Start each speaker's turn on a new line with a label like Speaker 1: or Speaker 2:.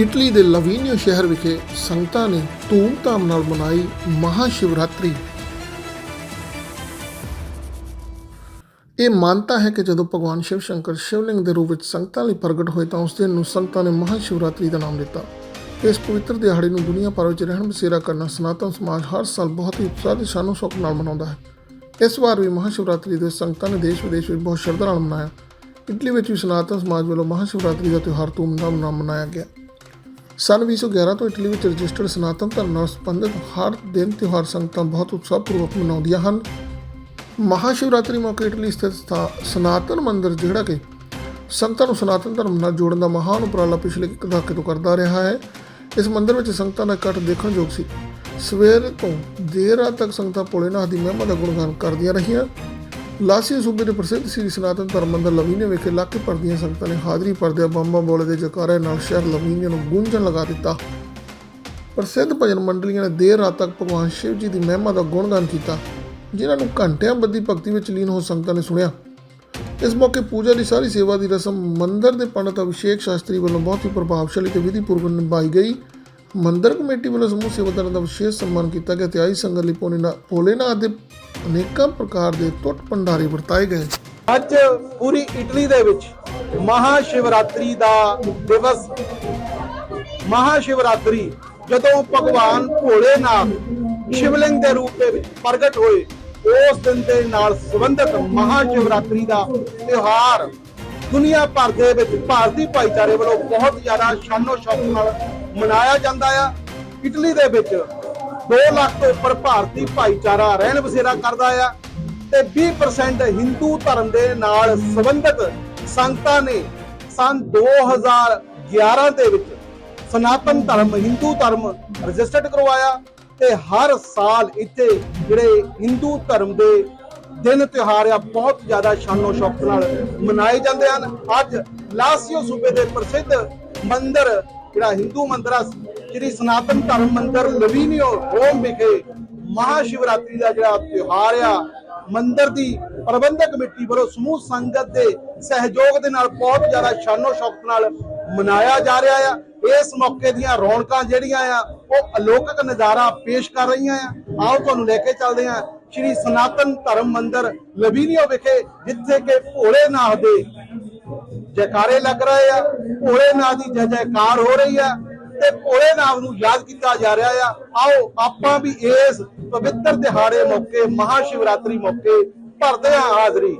Speaker 1: Italy ਦੇ ਲਵੀਨੀਓ ਸ਼ਹਿਰ ਵਿਖੇ ਸੰਗਤਾਂ ਨੇ ਧੂਮ-ਧਾਮ ਨਾਲ ਮਨਾਈ ਮਹਾ ਸ਼ਿਵਰਾਤਰੀ ਇਹ ਮਾਨਤਾ ਹੈ ਕਿ ਜਦੋਂ ਭਗਵਾਨ ਸ਼ਿਵ ਸ਼ੰਕਰ ਸ਼ਿਵਲਿੰਗ ਦੇ ਰੂਪ ਵਿੱਚ ਸੰਗਤਾਂ ਲਈ ਪ੍ਰਗਟ ਹੋਏ ਤਾਂ ਉਸ ਦਿਨ ਨੂੰ ਸੰਗਤਾਂ ਨੇ ਮਹਾ ਸ਼ਿਵਰਾਤਰੀ ਦਾ ਨਾਮ ਦਿੱਤਾ। ਇਸ ਪਵਿੱਤਰ ਦਿਹਾੜੇ ਨੂੰ ਦੁਨੀਆ ਭਰ ਵਿੱਚ ਰਹਿਣ ਬਸੇਰਾ ਕਰਨਾ ਸਨਾਤਨ ਸਮਾਜ ਹਰ ਸਾਲ ਬਹੁਤ ਹੀ ਉਤਸ਼ਾਹ ਤੇ ਸ਼ਾਨੋ ਸ਼ੌਕ ਨਾਲ ਮਨਾਉਂਦਾ ਹੈ। ਇਸ ਵਾਰ ਵੀ ਮਹਾ ਸ਼ਿਵਰਾਤਰੀ ਦੇ ਸੰਗਤਾਂ ਨੇ ਦੇਸ਼ ਵਿਦੇਸ਼ ਵਿੱਚ ਬਹੁਤ ਸ਼ਰਧਾ ਨਾਲ ਮਨਾਇਆ। ਇਟਲੀ ਵਿੱਚ ਵੀ ਸਨਾਤਨ ਸਮਾਜ ਵੱਲੋਂ ਮਹਾ ਸ਼ਿਵਰਾਤਰੀ ਦਾ ਤਿਉਹਾਰ ਧੂਮਧਾਮ ਨਾਲ ਮਨਾਇਆ ਗਿਆ। ਸਨ 2011 ਤੋਂ ਇਟਲੀ ਵਿੱਚ ਰਜਿਸਟਰਡ ਸਨਾਤਨ ਧਰਮ ਨਾਲ ਸੰਬੰਧਿਤ ਹਰ ਦਿਨ ਤਿਉਹਾਰ ਸੰਗਤਾਂ ਬਹੁਤ ਉਤਸ਼ਾਹਪੂਰਵਕ ਮਨਾਉਂਦੀਆਂ ਹਨ। ਮਹਾਸ਼ਿਵਰਾਤਰੀ ਮੌਕੇ ਇਟਲੀ ਸਥਿਤ ਸਥਾ- ਸਨਾਤਨ ਮੰਦਿਰ ਜਿਹੜਾ ਕਿ ਸੰਗਤਾਂ ਨੂੰ ਸਨਾਤਨ ਧਰਮ ਨਾਲ ਜੋੜਨ ਦਾ ਮਹਾਨ ਉਪਰਾਲਾ ਪਿਛਲੇ ਇੱਕ ਦਹਾਕੇ ਤੋਂ ਕਰਦਾ ਰਿਹਾ ਹੈ। ਇਸ ਮੰਦਿਰ ਵਿੱਚ ਸੰਗਤਾਂ ਦਾ ਇਕੱਠ ਦੇਖਣਯੋਗ ਸੀ। ਸਵੇਰ ਤੋਂ ਦੇਰ ਰਾਤ ਤੱਕ ਸੰਗਤਾਂ ਭੋਲੇਨਾਥ ਦੀ ਮਹਿਮਾ ਦਾ ਗੁਣਗਾਨ ਕਰਦੀਆਂ ਰਹੀਆਂ। ਲਾਸੀ ਸੂਬੇ ਦੇ ਪ੍ਰਸਿੱਧ ਸ੍ਰੀ ਸਨਾਤਨ ਧਰਮ ਮੰਦਰ ਲਵੀਨੇ ਵਿਖੇ ਲੱਖ ਭਰ ਦੀਆਂ ਸੰਗਤਾਂ ਨੇ ਹਾਜ਼ਰੀ ਭਰਦਿਆਂ ਬੰਬਾਂ ਬੋਲੇ ਦੇ ਜਕਾਰੇ ਨਾਲ ਸ਼ਹਿਰ ਲਵੀਨੇ ਨੂੰ ਗੂੰਜਣ ਲਗਾ ਦਿੱਤਾ। ਪ੍ਰਸਿੱਧ ਭਜਨ ਮੰਡਲੀਆਂ ਨੇ ਦੇਰ ਰਾਤ ਤੱਕ ਭਗਵਾਨ ਸ਼ਿਵ ਜੀ ਦੀ ਮਹਿਮਾ ਦਾ ਗੁਣਗਾਨ ਕੀਤਾ, ਜਿਨ੍ਹਾਂ ਨੂੰ ਘੰਟਿਆਂ ਬੱਧੀ ਭਗਤੀ ਵਿੱਚ ਲੀਨ ਹੋ ਸੰਗਤਾਂ ਨੇ ਸੁਣਿਆ। ਇਸ ਮੌਕੇ ਪੂਜਾ ਦੀ ਸਾਰੀ ਸੇਵਾ ਦੀ ਰਸਮ ਮੰਦਰ ਦੇ ਪੰਡਤ ਅਭਿਸ਼ੇਕ ਸ਼ਾਸਤਰੀ ਵੱਲੋਂ ਬਹੁਤ ਹੀ ਪ੍ਰਭਾਵਸ਼ਾਲੀ ਤੇ ਵਿਧੀਪੂਰਵਕ ਨਿਭਾਈ ਗਈ। ਮੰਦਿਰ ਕਮੇਟੀ ਵੱਲੋਂ ਸਮੂਹ ਸੇਵਾਦਾਰਾਂ ਦਾ ਵਿਸ਼ੇਸ਼ ਸਨਮਾਨ ਕੀਤਾ ਗਿਆ ਤੇ ਆਈ ਸੰਗਤ ਲਈ ਭੋਲੇਨਾ- ਭੋਲੇਨਾਥ ਦੇ ਅਨੇਕਾਂ ਪ੍ਰਕਾਰ ਦੇ ਟੁੱਟ ਭੰਡਾਰੇ ਵਰਤਾਏ ਗਏ।
Speaker 2: ਅੱਜ ਪੂਰੀ ਇਟਲੀ ਦੇ ਵਿੱਚ ਮਹਾ ਸ਼ਿਵਰਾਤਰੀ ਦਾ ਦਿਵਸ। ਮਹਾ ਸ਼ਿਵਰਾਤਰੀ ਜਦੋਂ ਭਗਵਾਨ ਭੋਲੇਨਾਥ ਸ਼ਿਵਲਿੰਗ ਦੇ ਰੂਪ ਦੇ ਵਿੱਚ ਪ੍ਰਗਟ ਹੋਏ, ਉਸ ਦਿਨ ਦੇ ਨਾਲ ਸੰਬੰਧਿਤ ਮਹਾ ਸ਼ਿਵਰਾਤਰੀ ਦਾ ਤਿਉਹਾਰ ਦੁਨੀਆ ਭਰ ਦੇ ਵਿੱਚ ਭਾਰਤੀ ਭਾਈਚਾਰੇ ਵੱਲੋਂ ਬਹੁਤ ਜ਼ਿਆਦਾ ਸ਼ਾਨੋ ਸ਼ੌਕ ਨਾਲ ਮਨਾਇਆ ਜਾਂਦਾ ਆ। ਇਟਲੀ ਦੇ ਵਿੱਚ 2 ਲੱਖ ਤੋਂ ਉੱਪਰ ਭਾਰਤੀ ਭਾਈਚਾਰਾ ਰਹਿਣ ਬਸੇਰਾ ਕਰਦਾ ਆ ਤੇ 20% ਹਿੰਦੂ ਧਰਮ ਦੇ ਨਾਲ ਸੰਬੰਧਿਤ ਸੰਗਤਾਂ ਨੇ ਸਨ 2011 ਦੇ ਵਿੱਚ ਸਨਾਤਨ ਧਰਮ, ਹਿੰਦੂ ਧਰਮ ਰਜਿਸਟਰਡ ਕਰਵਾਇਆ ਤੇ ਹਰ ਸਾਲ ਇੱਥੇ ਜਿਹੜੇ ਹਿੰਦੂ ਧਰਮ ਦੇ ਦਿਨ ਤਿਉਹਾਰ ਆ, ਬਹੁਤ ਜ਼ਿਆਦਾ ਸ਼ਾਨੋ ਸ਼ੌਕ ਨਾਲ ਮਨਾਏ ਜਾਂਦੇ ਹਨ। ਅੱਜ ਲਾਸੀਓ ਸੂਬੇ ਦੇ ਪ੍ਰਸਿੱਧ ਮੰਦਿਰ, ਜਿਹੜਾ ਹਿੰਦੂ ਮੰਦਿਰ ਆ, ਜਿਹੜੀ ਸਨਾਤਨ ਧਰਮ ਮੰਦਿਰ ਲਵੀਨੀਓ ਰੋਮ ਵਿਖੇ ਮਹਾ ਸ਼ਿਵਰਾਤਰੀ ਦਾ ਜਿਹੜਾ ਤਿਉਹਾਰ ਆ, ਮੰਦਿਰ ਦੀ ਪ੍ਰਬੰਧਕ ਕਮੇਟੀ ਵੱਲੋਂ ਸਮੂਹ ਸੰਗਤ ਦੇ ਸਹਿਯੋਗ ਦੇ ਨਾਲ ਬਹੁਤ ਜ਼ਿਆਦਾ ਸ਼ਾਨੋ ਸ਼ੌਕਤ ਨਾਲ ਮਨਾਇਆ ਜਾ ਰਿਹਾ ਆ। ਇਸ ਮੌਕੇ ਦੀਆਂ ਰੌਣਕਾਂ ਜਿਹੜੀਆਂ ਆ, ਉਹ ਅਲੌਕਿਕ ਨਜ਼ਾਰਾ ਪੇਸ਼ ਕਰ ਰਹੀਆਂ ਆ। ਆਓ ਤੁਹਾਨੂੰ ਲੈ ਕੇ ਚੱਲਦੇ ਆ। ਸ਼੍ਰੀ ਸਨਾਤਨ ਧਰਮ ਮੰਦਿਰ ਲਵੀਨੀਓ ਵਿਖੇ, ਜਿੱਥੇ ਕਿ ਭੋਲੇਨਾਥ ਦੇ ਜੈਕਾਰੇ ਲੱਗ ਰਹੇ ਆ। ਭੋਲੇਨਾਥ ਦੀ ਜੈ ਜੈਕਾਰ ਹੋ ਰਹੀ ਆ ਤੇ ਭੋਲੇਨਾਥ ਨੂੰ ਯਾਦ ਕੀਤਾ ਜਾ ਰਿਹਾ ਆ। ਆਓ, ਆਪਾਂ ਵੀ ਇਸ ਪਵਿੱਤਰ ਦਿਹਾੜੇ ਮੌਕੇ ਮਹਾ ਸ਼ਿਵਰਾਤਰੀ ਮੌਕੇ ਭਰਦੇ ਆ ਹਾਜ਼ਰੀ।